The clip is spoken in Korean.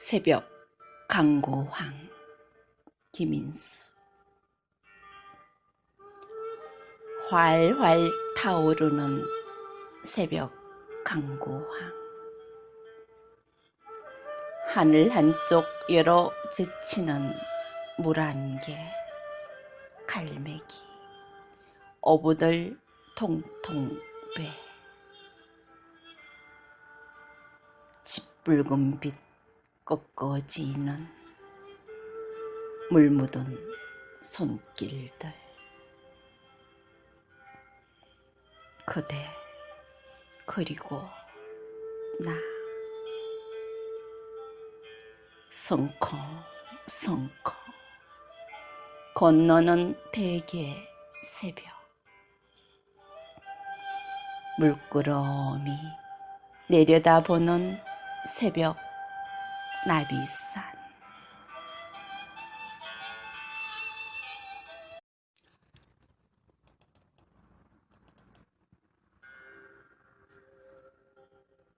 새벽 강고황 김인수. 활활 타오르는 새벽 강고황. 하늘 한쪽 열어 제치는 물 안개 갈매기. 어부들 통통 배. 짓붉은 빛 꺾어지는 물 묻은 손길들. 그대 그리고 나. 성커 성커. 건너는 대개 새벽. 물끄러미 내려다보는 새벽 奈比萨